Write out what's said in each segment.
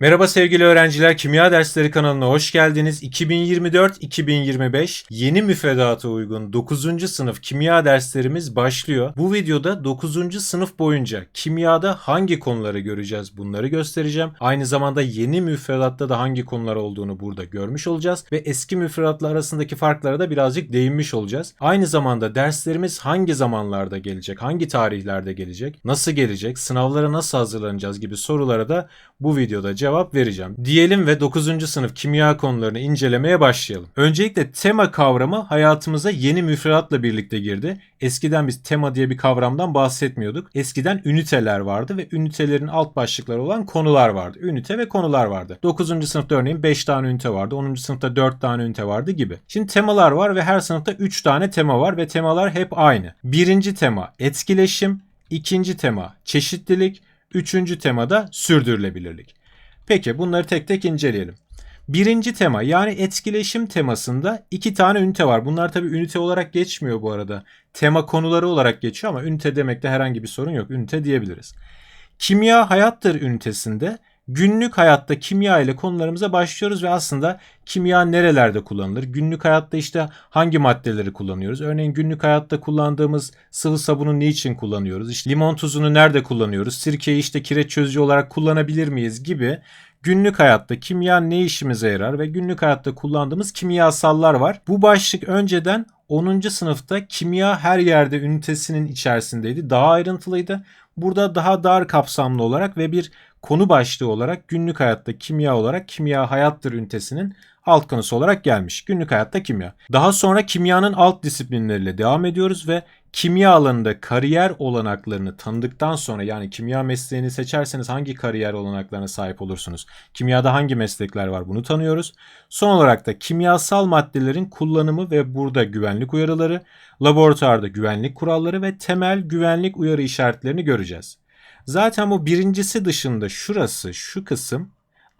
Merhaba sevgili öğrenciler, Kimya Dersleri kanalına hoş geldiniz. 2024-2025 yeni müfredata uygun 9. sınıf kimya derslerimiz başlıyor. Bu videoda 9. sınıf boyunca kimyada hangi konuları göreceğiz bunları göstereceğim. Aynı zamanda yeni müfredatta da hangi konular olduğunu burada görmüş olacağız ve eski müfredatlar arasındaki farklara da birazcık değinmiş olacağız. Aynı zamanda derslerimiz hangi zamanlarda gelecek, hangi tarihlerde gelecek, nasıl gelecek, sınavlara nasıl hazırlanacağız gibi sorulara da bu videoda cevap vereceğim. Diyelim ve 9. sınıf kimya konularını incelemeye başlayalım. Öncelikle tema kavramı hayatımıza yeni müfredatla birlikte girdi. Eskiden biz tema diye bir kavramdan bahsetmiyorduk. Eskiden üniteler vardı ve ünitelerin alt başlıkları olan konular vardı. Ünite ve konular vardı. 9. sınıfta örneğin 5 tane ünite vardı. 10. sınıfta 4 tane ünite vardı gibi. Şimdi temalar var ve her sınıfta 3 tane tema var ve temalar hep aynı. Birinci tema etkileşim, ikinci tema çeşitlilik, Üçüncü temada sürdürülebilirlik. Peki bunları tek tek inceleyelim. Birinci tema yani etkileşim temasında iki tane ünite var. Bunlar tabi ünite olarak geçmiyor bu arada. Tema konuları olarak geçiyor ama ünite demekte herhangi bir sorun yok. Ünite diyebiliriz. Kimya hayattır ünitesinde Günlük hayatta kimya ile konularımıza başlıyoruz ve aslında kimya nerelerde kullanılır? Günlük hayatta işte hangi maddeleri kullanıyoruz? Örneğin günlük hayatta kullandığımız sıvı sabunu niçin kullanıyoruz? İşte limon tuzunu nerede kullanıyoruz? Sirkeyi işte kireç çözücü olarak kullanabilir miyiz gibi günlük hayatta kimya ne işimize yarar ve günlük hayatta kullandığımız kimyasallar var. Bu başlık önceden 10. sınıfta kimya her yerde ünitesinin içerisindeydi. Daha ayrıntılıydı. Burada daha dar kapsamlı olarak ve bir konu başlığı olarak günlük hayatta kimya olarak kimya hayattır ünitesinin alt konusu olarak gelmiş. Günlük hayatta kimya. Daha sonra kimyanın alt disiplinleriyle devam ediyoruz ve kimya alanında kariyer olanaklarını tanıdıktan sonra yani kimya mesleğini seçerseniz hangi kariyer olanaklarına sahip olursunuz? Kimyada hangi meslekler var bunu tanıyoruz. Son olarak da kimyasal maddelerin kullanımı ve burada güvenlik uyarıları, laboratuvarda güvenlik kuralları ve temel güvenlik uyarı işaretlerini göreceğiz. Zaten bu birincisi dışında şurası, şu kısım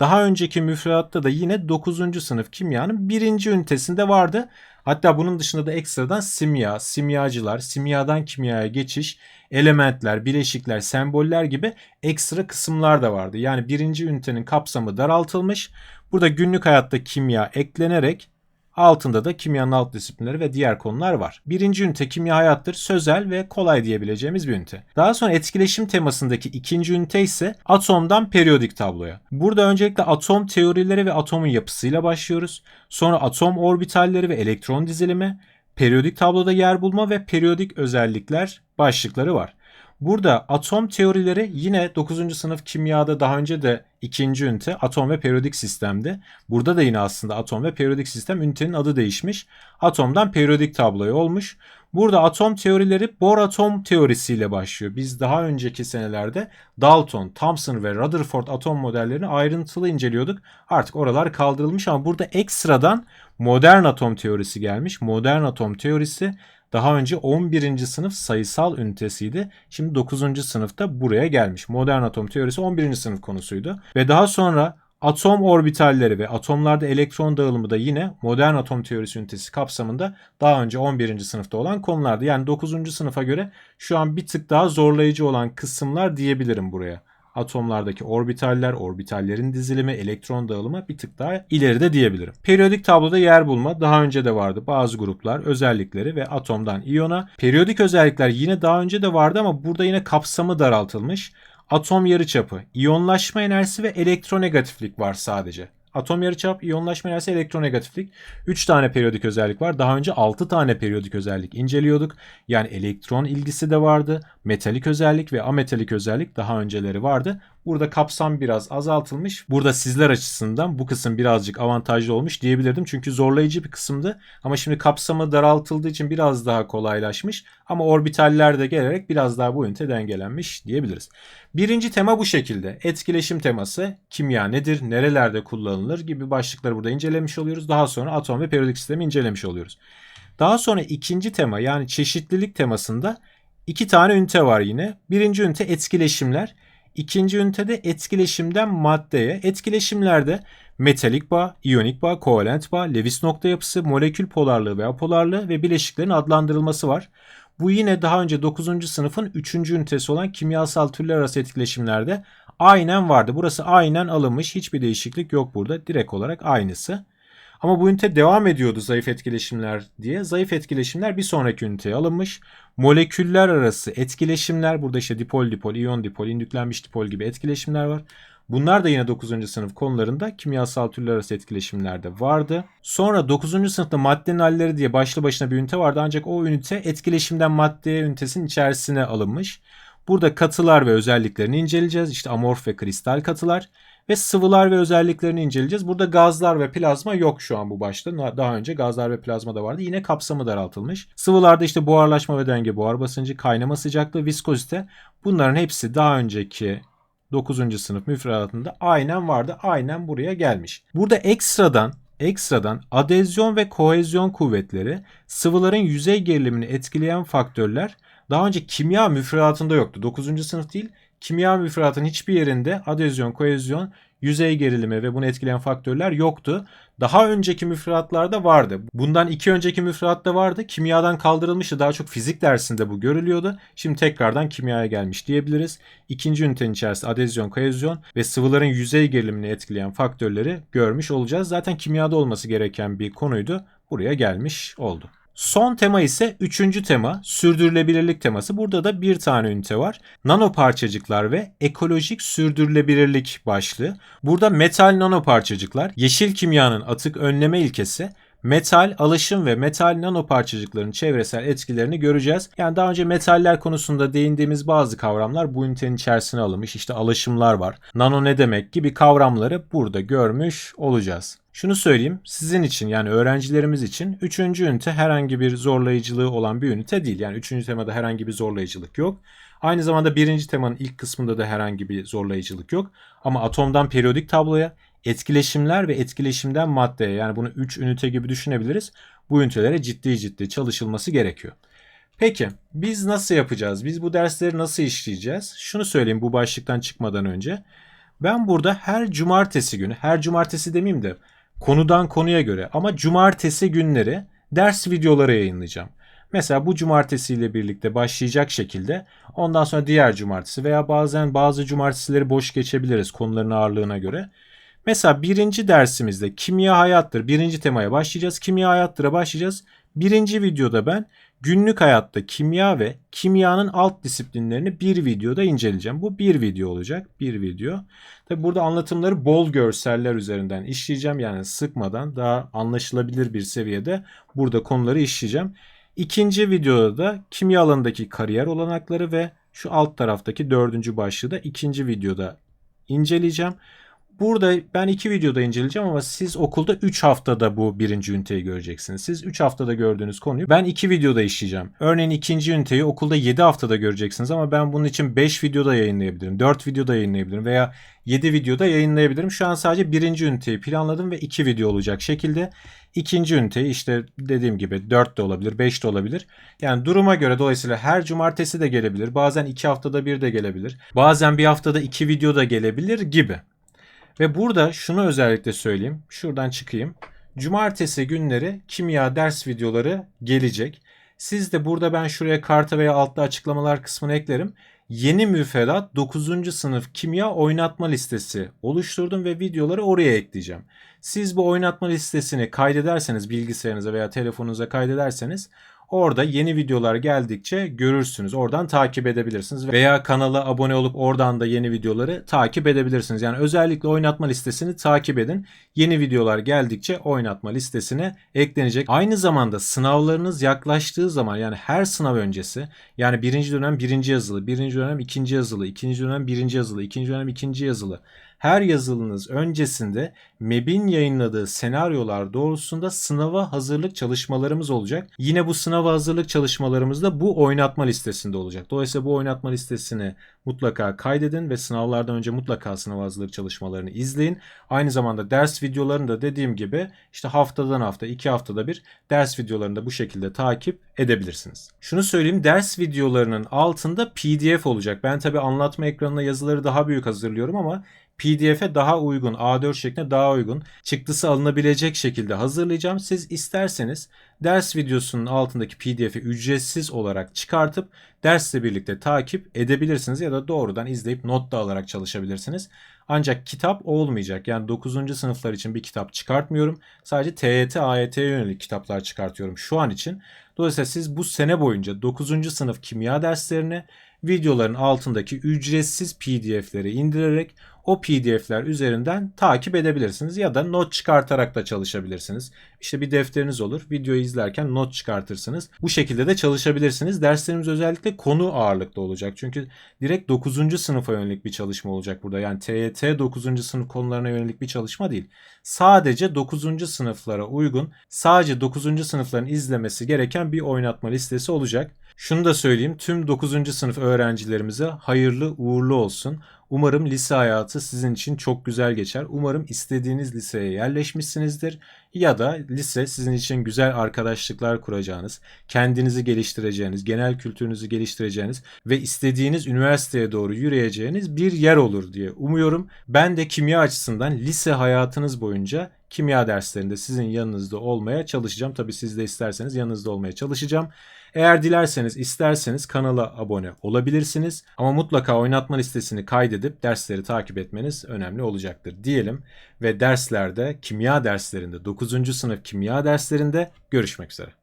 daha önceki müfredatta da yine 9. sınıf kimyanın birinci ünitesinde vardı. Hatta bunun dışında da ekstradan simya, simyacılar, simyadan kimyaya geçiş, elementler, bileşikler, semboller gibi ekstra kısımlar da vardı. Yani birinci ünitenin kapsamı daraltılmış. Burada günlük hayatta kimya eklenerek Altında da kimyanın alt disiplinleri ve diğer konular var. Birinci ünite kimya hayattır, sözel ve kolay diyebileceğimiz bir ünite. Daha sonra etkileşim temasındaki ikinci ünite ise atomdan periyodik tabloya. Burada öncelikle atom teorileri ve atomun yapısıyla başlıyoruz. Sonra atom orbitalleri ve elektron dizilimi, periyodik tabloda yer bulma ve periyodik özellikler başlıkları var. Burada atom teorileri yine 9. sınıf kimyada daha önce de ikinci ünite atom ve periyodik sistemdi. Burada da yine aslında atom ve periyodik sistem ünitenin adı değişmiş. Atomdan periyodik tabloya olmuş. Burada atom teorileri Bohr atom teorisiyle başlıyor. Biz daha önceki senelerde Dalton, Thomson ve Rutherford atom modellerini ayrıntılı inceliyorduk. Artık oralar kaldırılmış ama burada ekstradan modern atom teorisi gelmiş. Modern atom teorisi daha önce 11. sınıf sayısal ünitesiydi. Şimdi 9. sınıfta buraya gelmiş. Modern atom teorisi 11. sınıf konusuydu. Ve daha sonra atom orbitalleri ve atomlarda elektron dağılımı da yine modern atom teorisi ünitesi kapsamında daha önce 11. sınıfta olan konulardı. Yani 9. sınıfa göre şu an bir tık daha zorlayıcı olan kısımlar diyebilirim buraya atomlardaki orbitaller, orbitallerin dizilimi, elektron dağılımı bir tık daha ileride diyebilirim. Periyodik tabloda yer bulma daha önce de vardı. Bazı gruplar, özellikleri ve atomdan iyona. Periyodik özellikler yine daha önce de vardı ama burada yine kapsamı daraltılmış. Atom yarıçapı, iyonlaşma enerjisi ve elektronegatiflik var sadece. Atom yarıçap, iyonlaşma enerjisi, elektronegatiflik. 3 tane periyodik özellik var. Daha önce 6 tane periyodik özellik inceliyorduk. Yani elektron ilgisi de vardı. Metalik özellik ve ametalik özellik daha önceleri vardı. Burada kapsam biraz azaltılmış. Burada sizler açısından bu kısım birazcık avantajlı olmuş diyebilirdim. Çünkü zorlayıcı bir kısımdı. Ama şimdi kapsamı daraltıldığı için biraz daha kolaylaşmış. Ama orbitaller de gelerek biraz daha bu ünite dengelenmiş diyebiliriz. Birinci tema bu şekilde. Etkileşim teması, kimya nedir, nerelerde kullanılır gibi başlıkları burada incelemiş oluyoruz. Daha sonra atom ve periyodik sistemi incelemiş oluyoruz. Daha sonra ikinci tema yani çeşitlilik temasında iki tane ünite var yine. Birinci ünite etkileşimler. İkinci ünitede etkileşimden maddeye. Etkileşimlerde metalik bağ, iyonik bağ, kovalent bağ, Lewis nokta yapısı, molekül polarlığı ve apolarlığı ve bileşiklerin adlandırılması var. Bu yine daha önce 9. sınıfın 3. ünitesi olan kimyasal türler arası etkileşimlerde aynen vardı. Burası aynen alınmış. Hiçbir değişiklik yok burada. Direkt olarak aynısı. Ama bu ünite devam ediyordu zayıf etkileşimler diye. Zayıf etkileşimler bir sonraki üniteye alınmış. Moleküller arası etkileşimler burada işte dipol dipol, iyon dipol, indüklenmiş dipol gibi etkileşimler var. Bunlar da yine 9. sınıf konularında kimyasal türler arası etkileşimlerde vardı. Sonra 9. sınıfta maddenin halleri diye başlı başına bir ünite vardı ancak o ünite etkileşimden maddeye ünitesinin içerisine alınmış. Burada katılar ve özelliklerini inceleyeceğiz. İşte amorf ve kristal katılar ve sıvılar ve özelliklerini inceleyeceğiz. Burada gazlar ve plazma yok şu an bu başta. Daha önce gazlar ve plazma da vardı. Yine kapsamı daraltılmış. Sıvılarda işte buharlaşma ve denge, buhar basıncı, kaynama sıcaklığı, viskozite bunların hepsi daha önceki 9. sınıf müfredatında aynen vardı. Aynen buraya gelmiş. Burada ekstradan ekstradan adezyon ve kohezyon kuvvetleri sıvıların yüzey gerilimini etkileyen faktörler daha önce kimya müfredatında yoktu. 9. sınıf değil kimya müfredatının hiçbir yerinde adezyon, kohezyon, yüzey gerilimi ve bunu etkileyen faktörler yoktu. Daha önceki müfredatlarda vardı. Bundan iki önceki müfredatta vardı. Kimyadan kaldırılmıştı. Daha çok fizik dersinde bu görülüyordu. Şimdi tekrardan kimyaya gelmiş diyebiliriz. İkinci ünitenin içerisinde adezyon, kohezyon ve sıvıların yüzey gerilimini etkileyen faktörleri görmüş olacağız. Zaten kimyada olması gereken bir konuydu. Buraya gelmiş oldu. Son tema ise üçüncü tema sürdürülebilirlik teması. Burada da bir tane ünite var. Nanoparçacıklar ve ekolojik sürdürülebilirlik başlığı. Burada metal nanoparçacıklar yeşil kimyanın atık önleme ilkesi metal, alışım ve metal nanoparçacıkların çevresel etkilerini göreceğiz. Yani daha önce metaller konusunda değindiğimiz bazı kavramlar bu ünitenin içerisine alınmış. İşte alışımlar var. Nano ne demek gibi kavramları burada görmüş olacağız. Şunu söyleyeyim sizin için yani öğrencilerimiz için 3. ünite herhangi bir zorlayıcılığı olan bir ünite değil. Yani 3. temada herhangi bir zorlayıcılık yok. Aynı zamanda 1. temanın ilk kısmında da herhangi bir zorlayıcılık yok. Ama atomdan periyodik tabloya, etkileşimler ve etkileşimden maddeye yani bunu 3 ünite gibi düşünebiliriz. Bu ünitelere ciddi ciddi çalışılması gerekiyor. Peki biz nasıl yapacağız? Biz bu dersleri nasıl işleyeceğiz? Şunu söyleyeyim bu başlıktan çıkmadan önce. Ben burada her cumartesi günü, her cumartesi demeyeyim de konudan konuya göre ama cumartesi günleri ders videoları yayınlayacağım. Mesela bu cumartesiyle birlikte başlayacak şekilde ondan sonra diğer cumartesi veya bazen bazı cumartesileri boş geçebiliriz konuların ağırlığına göre. Mesela birinci dersimizde kimya hayattır. Birinci temaya başlayacağız. Kimya hayattıra başlayacağız. Birinci videoda ben günlük hayatta kimya ve kimyanın alt disiplinlerini bir videoda inceleyeceğim. Bu bir video olacak. Bir video. Tabi burada anlatımları bol görseller üzerinden işleyeceğim. Yani sıkmadan daha anlaşılabilir bir seviyede burada konuları işleyeceğim. İkinci videoda da kimya alanındaki kariyer olanakları ve şu alt taraftaki dördüncü başlığı da ikinci videoda inceleyeceğim. Burada ben iki videoda inceleyeceğim ama siz okulda 3 haftada bu birinci üniteyi göreceksiniz. Siz 3 haftada gördüğünüz konuyu ben 2 videoda işleyeceğim. Örneğin ikinci üniteyi okulda 7 haftada göreceksiniz ama ben bunun için 5 videoda yayınlayabilirim. 4 videoda yayınlayabilirim veya 7 videoda yayınlayabilirim. Şu an sadece birinci üniteyi planladım ve 2 video olacak şekilde. ikinci üniteyi işte dediğim gibi 4 de olabilir, 5 de olabilir. Yani duruma göre dolayısıyla her cumartesi de gelebilir. Bazen 2 haftada bir de gelebilir. Bazen bir haftada 2 video da gelebilir gibi. Ve burada şunu özellikle söyleyeyim. Şuradan çıkayım. Cumartesi günleri kimya ders videoları gelecek. Siz de burada ben şuraya karta veya altta açıklamalar kısmını eklerim. Yeni müfredat 9. sınıf kimya oynatma listesi oluşturdum ve videoları oraya ekleyeceğim. Siz bu oynatma listesini kaydederseniz bilgisayarınıza veya telefonunuza kaydederseniz Orada yeni videolar geldikçe görürsünüz. Oradan takip edebilirsiniz. Veya kanala abone olup oradan da yeni videoları takip edebilirsiniz. Yani özellikle oynatma listesini takip edin. Yeni videolar geldikçe oynatma listesine eklenecek. Aynı zamanda sınavlarınız yaklaştığı zaman yani her sınav öncesi yani birinci dönem birinci yazılı, birinci dönem ikinci yazılı, ikinci dönem birinci yazılı, ikinci dönem ikinci yazılı her yazılınız öncesinde MEB'in yayınladığı senaryolar doğrultusunda sınava hazırlık çalışmalarımız olacak. Yine bu sınava hazırlık çalışmalarımız da bu oynatma listesinde olacak. Dolayısıyla bu oynatma listesini mutlaka kaydedin ve sınavlardan önce mutlaka sınav hazırlık çalışmalarını izleyin. Aynı zamanda ders videolarını da dediğim gibi işte haftadan hafta, iki haftada bir ders videolarını da bu şekilde takip edebilirsiniz. Şunu söyleyeyim ders videolarının altında PDF olacak. Ben tabi anlatma ekranına yazıları daha büyük hazırlıyorum ama PDF'e daha uygun, A4 şeklinde daha uygun, çıktısı alınabilecek şekilde hazırlayacağım. Siz isterseniz ders videosunun altındaki PDF'i ücretsiz olarak çıkartıp dersle birlikte takip edebilirsiniz ya da doğrudan izleyip not da alarak çalışabilirsiniz. Ancak kitap olmayacak. Yani 9. sınıflar için bir kitap çıkartmıyorum. Sadece TYT, AYT'ye yönelik kitaplar çıkartıyorum şu an için. Dolayısıyla siz bu sene boyunca 9. sınıf kimya derslerini videoların altındaki ücretsiz PDF'leri indirerek o PDF'ler üzerinden takip edebilirsiniz ya da not çıkartarak da çalışabilirsiniz. İşte bir defteriniz olur. Videoyu izlerken not çıkartırsınız. Bu şekilde de çalışabilirsiniz. Derslerimiz özellikle konu ağırlıklı olacak. Çünkü direkt 9. sınıfa yönelik bir çalışma olacak burada. Yani TYT 9. sınıf konularına yönelik bir çalışma değil. Sadece 9. sınıflara uygun, sadece 9. sınıfların izlemesi gereken bir oynatma listesi olacak. Şunu da söyleyeyim. Tüm 9. sınıf öğrencilerimize hayırlı uğurlu olsun. Umarım lise hayatı sizin için çok güzel geçer. Umarım istediğiniz liseye yerleşmişsinizdir ya da lise sizin için güzel arkadaşlıklar kuracağınız, kendinizi geliştireceğiniz, genel kültürünüzü geliştireceğiniz ve istediğiniz üniversiteye doğru yürüyeceğiniz bir yer olur diye umuyorum. Ben de kimya açısından lise hayatınız boyunca kimya derslerinde sizin yanınızda olmaya çalışacağım. Tabii siz de isterseniz yanınızda olmaya çalışacağım. Eğer dilerseniz isterseniz kanala abone olabilirsiniz ama mutlaka oynatma listesini kaydedip dersleri takip etmeniz önemli olacaktır diyelim ve derslerde kimya derslerinde 9. sınıf kimya derslerinde görüşmek üzere.